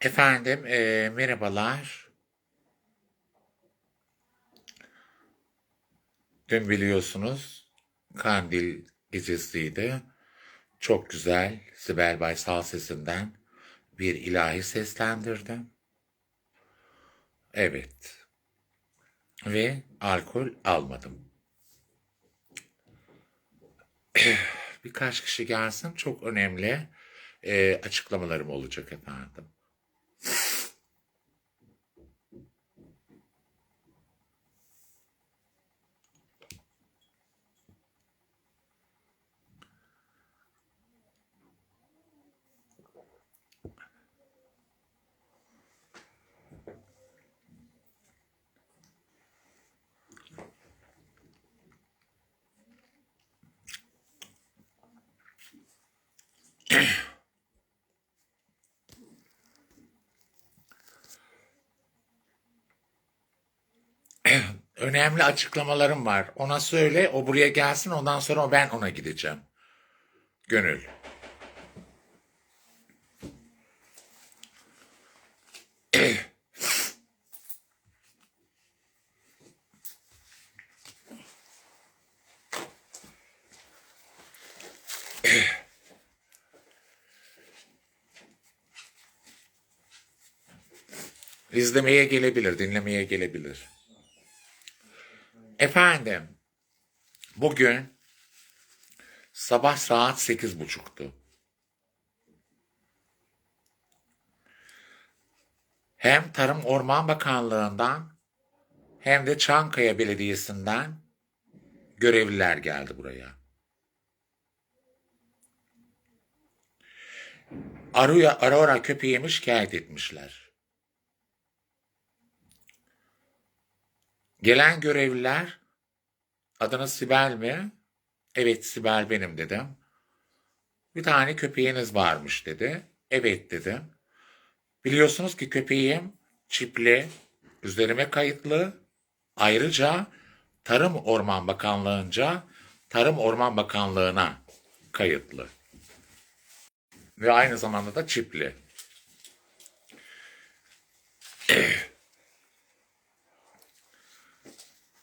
Efendim, eee, merhabalar. Dün biliyorsunuz Kandil gecesiydi. Çok güzel Sibel Baysal sesinden bir ilahi seslendirdim. Evet. Ve alkol almadım. Birkaç kişi gelsin çok önemli eee, açıklamalarım olacak efendim. Önemli açıklamalarım var. Ona söyle, o buraya gelsin, ondan sonra ben ona gideceğim. Gönül. İzlemeye gelebilir, dinlemeye gelebilir. Efendim, bugün sabah saat sekiz buçuktu. Hem Tarım Orman Bakanlığı'ndan hem de Çankaya Belediyesi'nden görevliler geldi buraya. Aruya, Aurora köpeğimi şikayet etmişler. Gelen görevliler adınız Sibel mi? Evet Sibel benim dedim. Bir tane köpeğiniz varmış dedi. Evet dedim. Biliyorsunuz ki köpeğim çipli, üzerime kayıtlı. Ayrıca Tarım Orman Bakanlığı'nca Tarım Orman Bakanlığı'na kayıtlı. Ve aynı zamanda da çipli.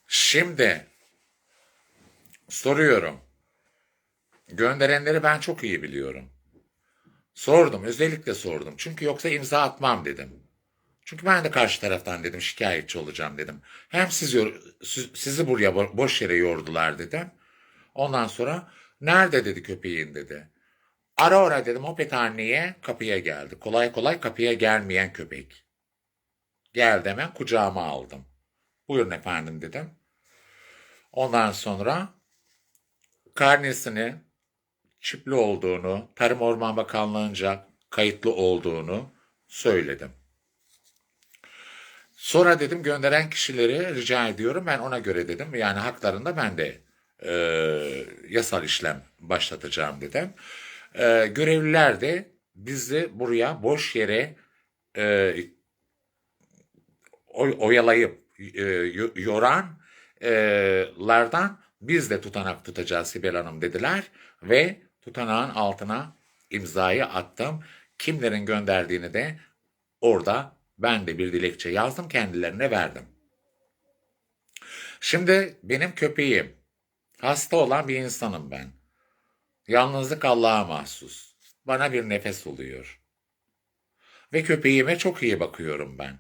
Şimdi soruyorum. Gönderenleri ben çok iyi biliyorum. Sordum, özellikle sordum. Çünkü yoksa imza atmam dedim. Çünkü ben de karşı taraftan dedim şikayetçi olacağım dedim. Hem siz sizi buraya bo- boş yere yordular dedim. Ondan sonra nerede dedi köpeğin dedi. Ara ara dedim Hopethane'ye kapıya geldi. Kolay kolay kapıya gelmeyen köpek. Geldi hemen kucağıma aldım. Buyurun efendim dedim. Ondan sonra karnesini çipli olduğunu, Tarım Orman Bakanlığı'nca kayıtlı olduğunu söyledim. Sonra dedim gönderen kişileri rica ediyorum ben ona göre dedim. Yani haklarında ben de e, yasal işlem başlatacağım dedim. E, görevliler de bizi buraya boş yere e, oy- oyalayıp e, yo- yoranlardan biz de tutanak tutacağız Sibel Hanım dediler ve tutanağın altına imzayı attım. Kimlerin gönderdiğini de orada ben de bir dilekçe yazdım kendilerine verdim. Şimdi benim köpeğim hasta olan bir insanım ben. Yalnızlık Allah'a mahsus. Bana bir nefes oluyor. Ve köpeğime çok iyi bakıyorum ben.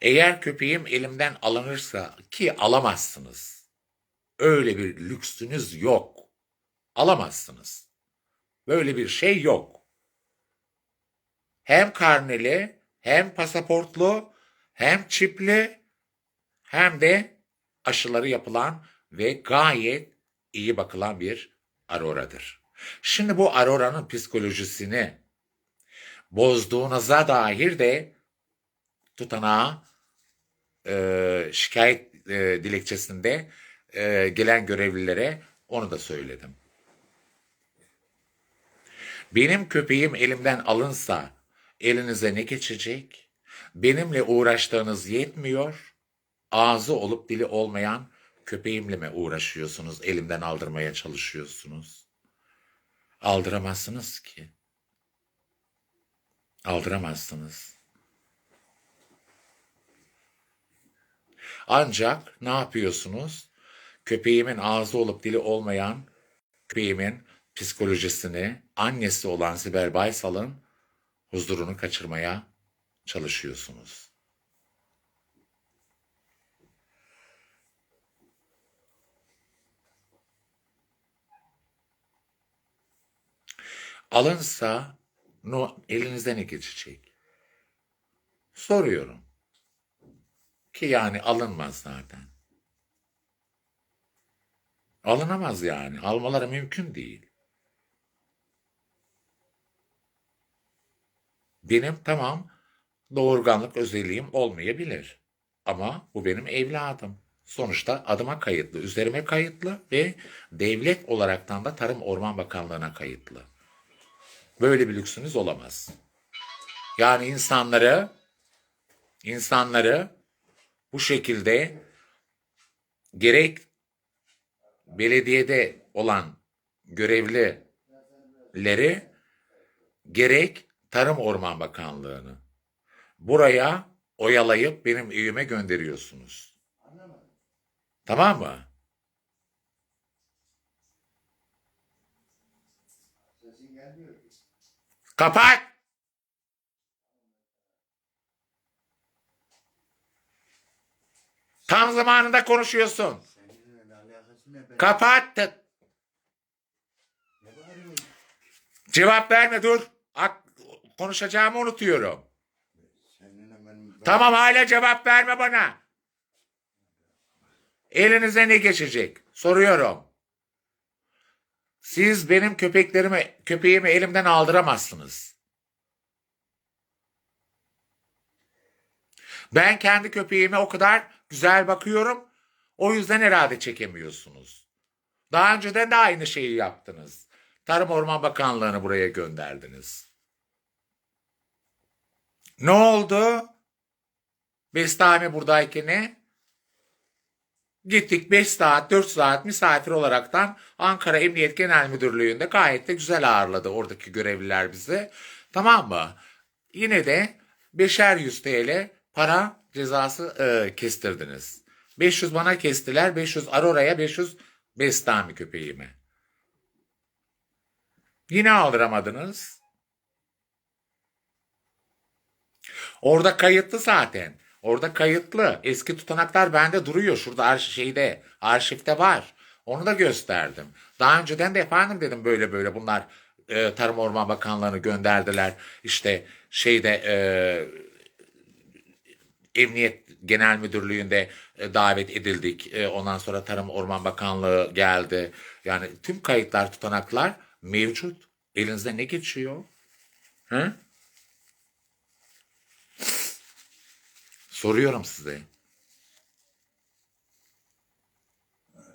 Eğer köpeğim elimden alınırsa ki alamazsınız. Öyle bir lüksünüz yok. Alamazsınız. Böyle bir şey yok. Hem karneli, hem pasaportlu, hem çipli, hem de aşıları yapılan ve gayet iyi bakılan bir Aurora'dır. Şimdi bu Aurora'nın psikolojisini bozduğunuza dair de tutanağa e, şikayet e, dilekçesinde e, gelen görevlilere onu da söyledim. Benim köpeğim elimden alınsa elinize ne geçecek? Benimle uğraştığınız yetmiyor. Ağzı olup dili olmayan köpeğimle mi uğraşıyorsunuz? Elimden aldırmaya çalışıyorsunuz. Aldıramazsınız ki. Aldıramazsınız. Ancak ne yapıyorsunuz? Köpeğimin ağzı olup dili olmayan köpeğimin psikolojisini annesi olan Sibel Baysal'ın huzurunu kaçırmaya çalışıyorsunuz. Alınsa no, elinizden ne geçecek? Soruyorum. Ki yani alınmaz zaten. Alınamaz yani. Almaları mümkün değil. Benim tamam doğurganlık özelliğim olmayabilir. Ama bu benim evladım. Sonuçta adıma kayıtlı, üzerime kayıtlı ve devlet olaraktan da Tarım Orman Bakanlığı'na kayıtlı. Böyle bir lüksünüz olamaz. Yani insanları insanları bu şekilde gerek belediyede olan görevlileri gerek Tarım Orman Bakanlığı'nı buraya oyalayıp benim evime gönderiyorsunuz. Tamam mı? Kapat! Tam zamanında konuşuyorsun. Seninle alakası ne? Ben Kapat! ne bağırıyorsun? Cevap verme dur. Konuşacağımı unutuyorum. Tamam hala cevap verme bana. Elinize ne geçecek? Soruyorum. Siz benim köpeklerimi, köpeğimi elimden aldıramazsınız. Ben kendi köpeğime o kadar güzel bakıyorum. O yüzden herhalde çekemiyorsunuz. Daha önceden de aynı şeyi yaptınız. Tarım Orman Bakanlığı'nı buraya gönderdiniz. Ne oldu? Bestami buradayken ne? Gittik 5 saat 4 saat misafir olaraktan Ankara Emniyet Genel Müdürlüğü'nde gayet de güzel ağırladı oradaki görevliler bizi. Tamam mı? Yine de beşer yüz TL para cezası e, kestirdiniz. 500 bana kestiler 500 Arora'ya 500 Bestami köpeğime. Yine aldıramadınız. Orada kayıtlı zaten. Orada kayıtlı. Eski tutanaklar bende duruyor. Şurada arş şeyde, arşivde var. Onu da gösterdim. Daha önceden de efendim dedim böyle böyle bunlar e, Tarım Orman Bakanlığı'nı gönderdiler. İşte şeyde e, Emniyet Genel Müdürlüğü'nde e, davet edildik. E, ondan sonra Tarım Orman Bakanlığı geldi. Yani tüm kayıtlar, tutanaklar mevcut. Elinizde ne geçiyor? Hı? Soruyorum size.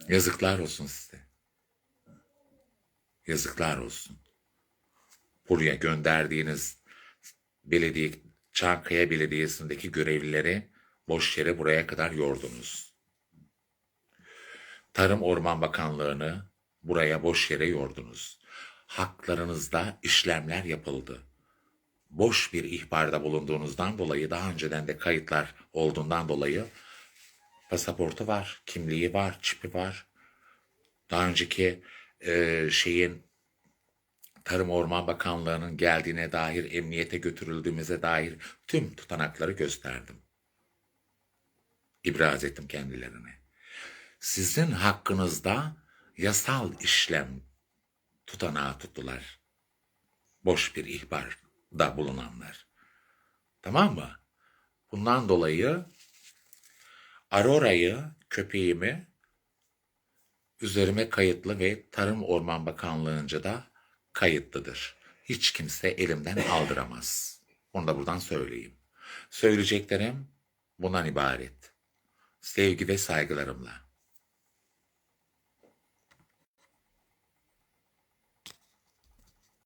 Yazıklar olsun size. Yazıklar olsun. Buraya gönderdiğiniz belediye Çankaya Belediyesi'ndeki görevlileri boş yere buraya kadar yordunuz. Tarım Orman Bakanlığı'nı buraya boş yere yordunuz. Haklarınızda işlemler yapıldı boş bir ihbarda bulunduğunuzdan dolayı daha önceden de kayıtlar olduğundan dolayı pasaportu var, kimliği var, çipi var. Daha önceki e, şeyin Tarım Orman Bakanlığı'nın geldiğine dair, emniyete götürüldüğümüze dair tüm tutanakları gösterdim. İbraz ettim kendilerine. Sizin hakkınızda yasal işlem tutanağı tuttular. Boş bir ihbar da bulunanlar. Tamam mı? Bundan dolayı Arora'yı, köpeğimi üzerime kayıtlı ve Tarım Orman Bakanlığı'nca da kayıtlıdır. Hiç kimse elimden aldıramaz. Onu da buradan söyleyeyim. Söyleyeceklerim bundan ibaret. Sevgi ve saygılarımla.